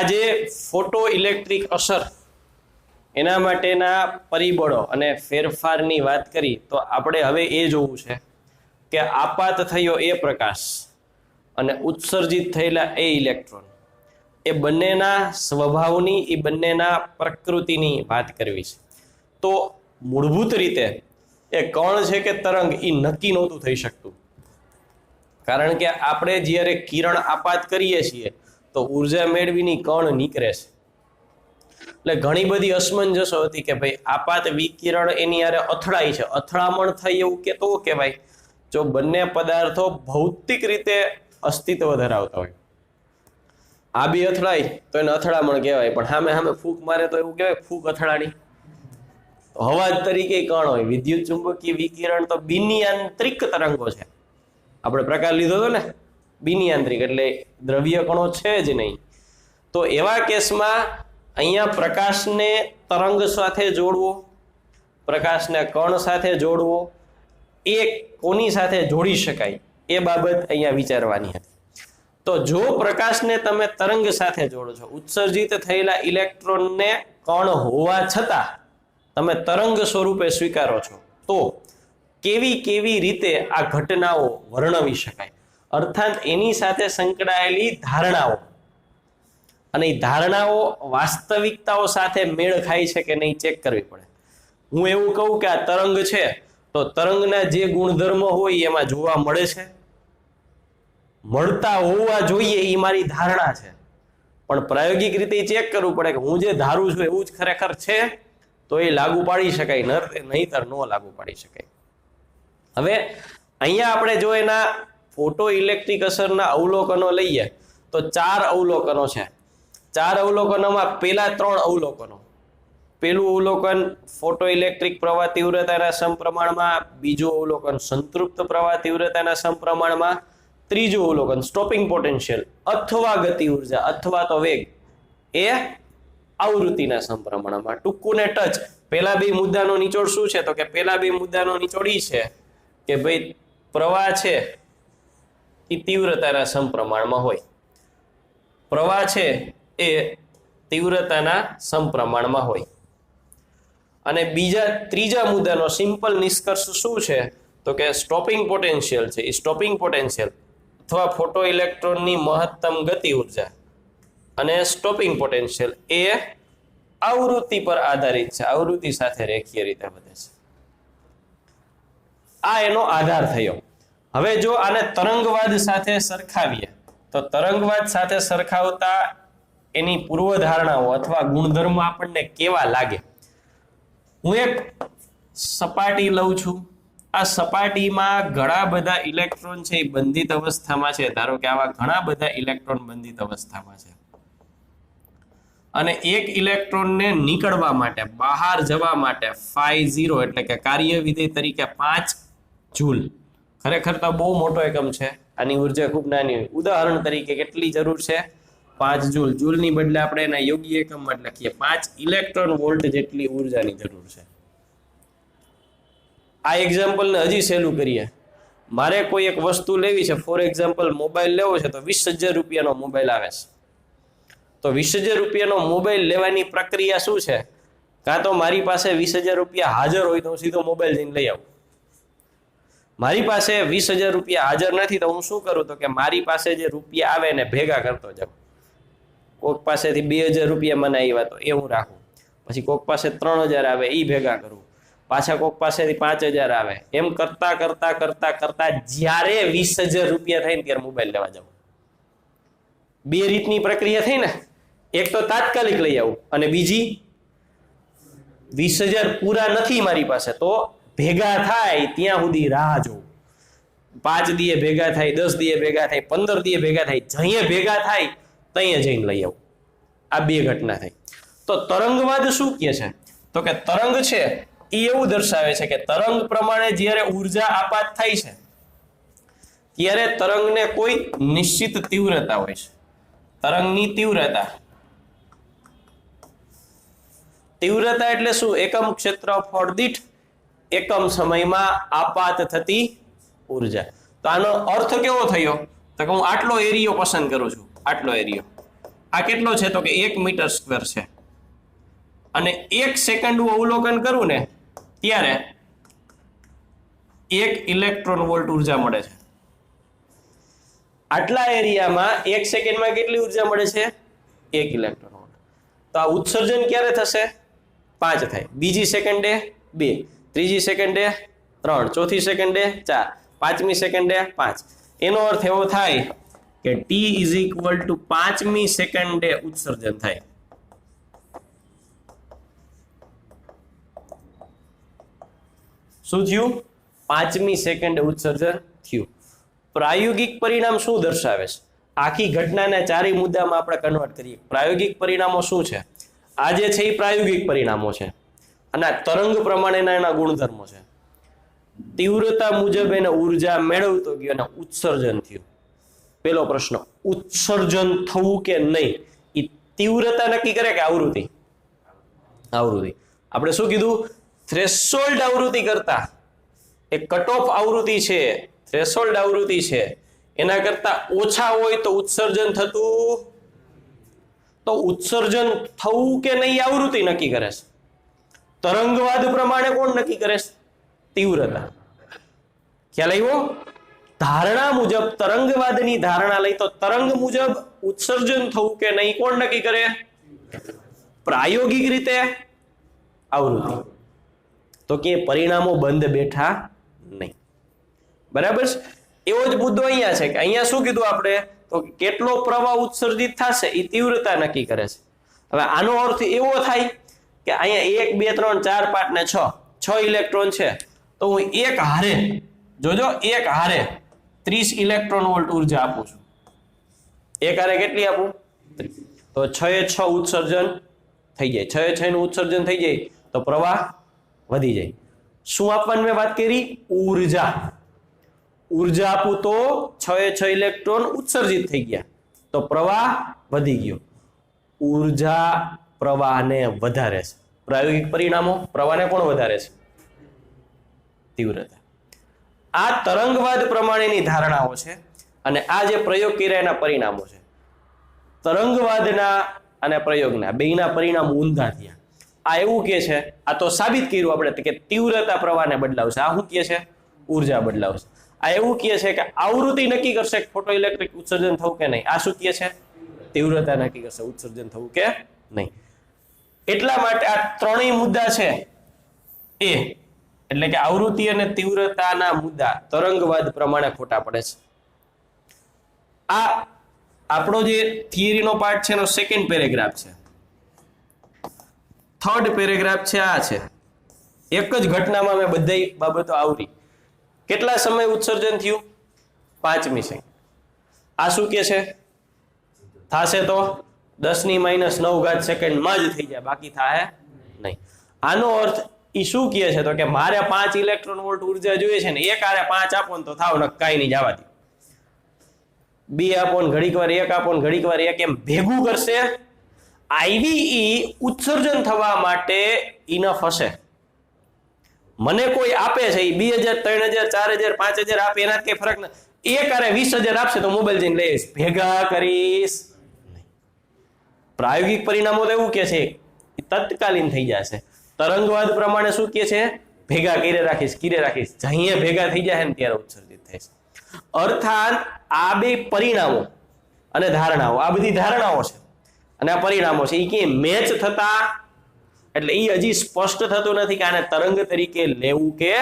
આજે photo electric અસર એના માટેના પરિબળો અને ફેરફારની વાત કરી તો આપણે હવે એ જોવું છે કે આપાત થયો એ પ્રકાશ અને ઉત્સર્જિત થયેલા એ ઇલેક્ટ્રોન. એ બંનેના સ્વભાવની, એ બંનેના પ્રકૃતિની વાત કરવી છે. તો મૂળભૂત રીતે એ કણ છે કે તરંગ એ નક્કી નહોતું થઈ શકતું. કારણ કે આપણે જ્યારે કિરણ આપાત કરીએ છીએ તો ઊર્જા મેળવીની કણ નીકળે છે. એટલે ઘણી બધી અસમંજસો હતી કે ભાઈ આપાત વિકિરણ એની યારે અથડાય છે. અથડામણ થઈ એવું કે તો કહેવાય. જો બંને પદાર્થો ભૌતિક રીતે અસ્તિત્વ ધરાવતા હોય. આ બી અથડાય તો એને અથડામણ કહેવાય. પણ સામે સામે ફૂંક મારે તો એવું કહેવાય, ફૂંક અથડાણી. હવા તરીકે કણ હોય. વિદ્યુત ચુંબકીય વિકિરણ તો બિનયાંત્રિક તરંગો છે. આપણે પ્રકાર લીધો હતો ને? બિનિયાંત્રિક એટલે દ્રવ્ય કણો છે જ નહીં. તો એવા કેસમાં અહીંયા પ્રકાશને તરંગ સાથે જોડવો, પ્રકાશને કણ સાથે જોડવો, એ કોની સાથે જોડી શકાય એ બાબત અહીંયા વિચારવાની હતી. તો જો પ્રકાશને તમે તરંગ સાથે જોડો છો, ઉત્સર્જિત થયેલા ઇલેક્ટ્રોનને કણ હોવા છતાં તમે તરંગ સ્વરૂપે સ્વીકારો છો, તો કેવી કેવી રીતે આ ઘટનાઓ વર્ણવી શકાય? અર્થાત એની સાથે સંકળાયેલી ધારણાઓ. અને એ ધારણાઓ વાસ્તવિકતાઓ સાથે મેળ ખાય છે કે નહીં ચેક કરવી પડે. હું એવું કહું કે આ તરંગ છે, તો તરંગના જે ગુણધર્મો હોય એમાં જોવા મળે છે. મળતા હોવા જોઈએ એ મારી ધારણા છે. પણ પ્રાયોગિક રીતે ચેક કરવું પડે કે હું જે ધારું છું એવું જ ખરેખર છે, તો એ લાગુ પાડી શકાય નહીતર ન લાગુ પાડી શકાય. હવે, અહીંયા આપણે જો એના ફોટો ઇલેક્ટ્રિક અસરના અવલોકનો લઈએ તો ચાર અવલોકનો છે. ચાર અવલોકનોમાં પેલા ત્રણ અવલોકનો. પેલું અવલોકન ફોટો ઇલેક્ટ્રિક પ્રવાહ તીવ્રતાના સમપ્રમાણમાં, બીજું અવલોકન સંતૃપ્ત પ્રવાહ તીવ્રતાના સમપ્રમાણમાં, ત્રીજું અવલોકન સ્ટોપિંગ પોટેન્શિયલ અથવા ગતિ ઊર્જા અથવા તો વેગ. એ આવૃત્તિના સમપ્રમાણમાં. ટૂંકું ને ટચ. પેલા બે મુદ્દાનો નિચોડ શું છે? તો કે પેલા બે મુદ્દાનો નિચોડ છે કે ભાઈ પ્રવાહ છે એ તીવ્રતાના સમપ્રમાણમાં હોય. પ્રવાહ છે એ તીવ્રતાના સમપ્રમાણમાં હોય. અને બીજા, ત્રીજા મુદ્દાનો સિમ્પલ નિષ્કર્ષ શું છે? તો કે સ્ટોપિંગ પોટેન્શિયલ છે. એ સ્ટોપિંગ પોટેન્શિયલ અથવા ફોટો ઇલેક્ટ્રોનની મહત્તમ ગતિ ઊર્જા અને સ્ટોપિંગ પોટેન્શિયલ એ આવૃત્તિ પર આધારિત છે. આવૃત્તિ સાથે રેખીય રીતે વધે છે. આ એનો આધાર થયો. હવે જો આને તરંગવાદ સાથે સરખાવીએ, તો તરંગવાદ સાથે સરખાવતા એની પૂર્વધારણાઓ અથવા ગુણધર્મો આપણને કેવા લાગે? હું એક સપાટી લઉં છું. આ સપાટીમાં ઘણા બધા ઇલેક્ટ્રોન છે એ બંધિત અવસ્થામાં છે. ધારો કે આવા ઘણા બધા ઇલેક્ટ્રોન બંધિત અવસ્થામાં છે. અને એક ઇલેક્ટ્રોનને નીકળવા માટે, બહાર જવા માટે, ફાઈ ઝીરો એટલે કે કાર્ય વિધેય તરીકે પાંચ જૂલ ખરેખર તો બહુ મોટો એકમ છે. આની ઊર્જા ખૂબ નાની હોય. ઉદાહરણ તરીકે કેટલી જરૂર છે? પાંચ જૂલ. જૂલની બદલે આપણે એના યોગ્ય એકમમાં જ લખીએ. પાંચ ઇલેક્ટ્રોન વોલ્ટ જેટલી ઉર્જાની જરૂર છે. આ એક્ઝામ્પલને હજી સહેલું કરીએ. મારે કોઈ એક વસ્તુ લેવી છે. ફોર એક્ઝામ્પલ મોબાઈલ લેવો છે તો વીસ હજાર રૂપિયાનો મોબાઈલ આવે છે. તો વીસ હજાર રૂપિયાનો મોબાઈલ લેવાની પ્રક્રિયા શું છે? કાં તો મારી પાસે વીસ હજાર રૂપિયા હાજર હોય તો હું સીધો મોબાઈલ જઈને લઈ આવું. મારી પાસે વીસ હજાર રૂપિયા હાજર નથી, તો હું શું કરું? તો કે મારી પાસે જે રૂપિયા આવે ને ભેગા કરતો જાઉં. કોઈક પાસેથી બે હજાર રૂપિયા મને આવ્યા તો એ હું રાખું. પછી કોઈક પાસે ત્રણ હજાર આવે એ ભેગા કરું. પાછા કોઈક પાસેથી પાંચ હજાર આવે. એમ કરતા કરતા કરતા કરતા જ્યારે વીસ હજાર રૂપિયા થાય ને ત્યારે મોબાઈલ લેવા જાઉં. બે રીતની પ્રક્રિયા થઈ ને. એક તો તાત્કાલિક લઈ આવું અને બીજી, વીસ હજાર પૂરા નથી મારી પાસે, તો ભેગા થાય ત્યાં સુધી રાહ જોવું પાંચ દીએ ભેગા થાય, દસ દીએ ભેગા થાય, પંદર દીએ ભેગા થાય, જઈએ ભેગા થાય ત્યાં જઈને લઈ આવું. આ બે ઘટના થઈ. તો તરંગવાદ શું કહે છે? તો કે તરંગ છે, એ એવું દર્શાવે છે કે તરંગ પ્રમાણે જ્યારે ઊર્જા આપાત થાય છે, ત્યારે તરંગને કોઈ નિશ્ચિત તીવ્રતા હોય છે. તરંગની તીવ્રતા. તીવ્રતા એટલે શું? એકમ ક્ષેત્રફળ દીઠ એકમ સમયમાં આપાત થતી ઊર્જા. તો આનો અર્થ કેવો થયો? તો કે હું આટલો એરિયો પસંદ કરું છું, આટલો એરિયો. આ કેટલો છે? તો કે એક મીટર સ્ક્વેર છે. અને એક સેકન્ડ હું અવલોકન કરું ને, ત્યારે એક ઇલેક્ટ્રોન વોલ્ટ ઊર્જા મળે છે. આટલા એરિયામાં એક સેકન્ડમાં કેટલી ઊર્જા મળે છે? એક ઇલેક્ટ્રોન વોલ્ટ. તો આ ઉત્સર્જન ક્યારે થશે? પાંચ થાય. બીજી સેકન્ડે બે. ત્રીજી સેકન્ડે ત્રણ, ચોથી સેકન્ડે ચાર, પાંચમી સેકન્ડે પાંચ. એનો અર્થ એવો થાય કે ટી ઇઝ ઇક્વલ ટુ પાંચમી સેકન્ડે ઉત્સર્જન થાય. શું થયું? પાંચમી સેકન્ડે ઉત્સર્જન થયું. પ્રાયોગિક પરિણામ શું દર્શાવે છે? આખી ઘટનાને ચારેય મુદ્દામાં આપણે કન્વર્ટ કરીએ. પ્રાયોગિક પરિણામો શું છે? આ જે છે એ પ્રાયોગિક પરિણામો છે. અને આ તરંગ પ્રમાણેના એના ગુણધર્મો છે. તીવ્રતા મુજબ એને ઊર્જા મેળવતો ગયો અને ઉત્સર્જન થયું. પેલો પ્રશ્ન, ઉત્સર્જન થવું કે નહીં? એ તીવ્રતા નક્કી કરે કે આવૃત્તિ? આવૃત્તિ. આપણે શું કીધું? થ્રેશોલ્ડ આવૃત્તિ કરતા. એ કટ ઓફ આવૃત્તિ છે થ્રેશોલ્ડ આવૃત્તિ છે. એના કરતા ઓછા હોય તો ઉત્સર્જન થતું? તો ઉત્સર્જન થવું કે નહીં આવૃત્તિ નક્કી કરે છે. તરંગવાદ પ્રમાણે કોણ નક્કી કરે? તીવ્રતા. ખ્યાલ આવ્યો? ધારણા મુજબ તરંગવાદની ધારણા લઈ તો તરંગ મુજબ ઉત્સર્જન થવું કે નહીં કોણ નક્કી કરે? પ્રાયોગિક રીતે આવૃત્તિ. તો કે પરિણામો બંધ બેઠા નહીં. બરાબર એવો જ મુદ્દો અહીંયા છે કે અહીંયા શું કીધું આપણે? તો કેટલો પ્રવાહ ઉત્સર્જિત થશે એ તીવ્રતા નક્કી કરે છે. હવે આનો અર્થ એવો થાય કે અહીંયા એક, બે, ત્રણ, ચાર, પાંચ ને છ. છ ઇલેક્ટ્રોન છે. તો હું એક હારે, જોજો, એક હારે ત્રીસ ઇલેક્ટ્રોન વોલ્ટ ઊર્જા આપું છું. એક હારે કેટલી આપું? તો છ એ છ ઉત્સર્જન થઈ જાય. છ એ છ નું ઉત્સર્જન થઈ જાય તો પ્રવાહ વધી જાય. શું આપવાની મેં વાત કરી? ઊર્જા. ઊર્જા આપું તો છ એ છ ઇલેક્ટ્રોન ઉત્સર્જિત થઈ ગયા. તો પ્રવાહ વધી ગયો. ઊર્જા પ્રવાહને વધારે છે. પ્રાયોગિક પરિણામો, પ્રવાહને કોણ વધારે છે? તીવ્રતા. આ તરંગવાદ પ્રમાણેની ધારણાઓ છે અને આ જે પ્રયોગ કર્યા એના પરિણામો છે. તરંગવાદના અને પ્રયોગના બેયના પરિણામ ઊંધા થયા. આ એવું કે છે, આ તો સાબિત કર્યું આપણે કે તીવ્રતા પ્રવાહને બદલાવશે. આ શું કહે છે? ઊર્જા બદલાવશે. આ એવું કહે છે કે આવૃત્તિ નક્કી કરશે ફોટો ઇલેક્ટ્રિક ઉત્સર્જન થવું કે નહીં. આ શું કહે છે? તીવ્રતા નક્કી કરશે. ઉત્સર્જન થવું કે નહીં. એટલા માટે આ ત્રણેય મુદ્દા છે. એ, એટલે કે આવૃત્તિ અને તીવ્રતાના મુદ્દા તરંગવાદ પ્રમાણે ખોટા પડે છે. આ આપણો જે થિયરીનો પાર્ટ છે એનો સેકન્ડ પેરેગ્રાફ છે. થર્ડ પેરેગ્રાફ છે આ છે. એક જ ઘટનામાં મેં બધી બાબતો આવરી. કેટલા સમય ઉત્સર્જન થયું? પાંચમી સેકન્ડ. આ શું કે છે? થાશે તો? દસની માઇનસ નવ ઘાત સેકન્ડમાં જ થઈ જાય. બાકી થાય નહીં. આનો અર્થ એ શું કહે છે? તો કે મારે પાંચ ઇલેક્ટ્રોન વોલ્ટ ઊર્જા જોઈએ છે ને, એક આરે પાંચ આપો ને તો થાવ ને કાંઈ નહીં જવા દે. બે આપો ને ઘડીક વાર એક આપો ને ઘડીક વાર એક એમ ભેગું કરશે. આઈવીઈ ઉત્સર્જન થવા માટે ઇનફ હશે. મને કોઈ આપે છે એ બે હજાર, ત્રણ હજાર, ચાર હજાર, પાંચ હજાર આપે એના કઈ ફરક ના એક આરે વીસ હજાર આપશે તો મોબાઈલ જઈને લઈશ. ભેગા કરીશ. પ્રાયોગિક પરિણામો તો એવું કે છે તત્કાલીન થઈ જશે. તરંગવાદ પ્રમાણે શું કે છે? ભેગા કીરે રાખીશ કીરે રાખીશ. જઈએ ભેગા થઈ જાય ને ત્યારે ઉત્સર્જિત થાય અર્થાત આ બે પરિણામો અને ધારણાઓ, આ બધી ધારણાઓ છે. અને આ પરિણામો છે. એ કે મેચ થતા, એટલે એ હજી સ્પષ્ટ થતું નથી કે આને તરંગ તરીકે લેવું કે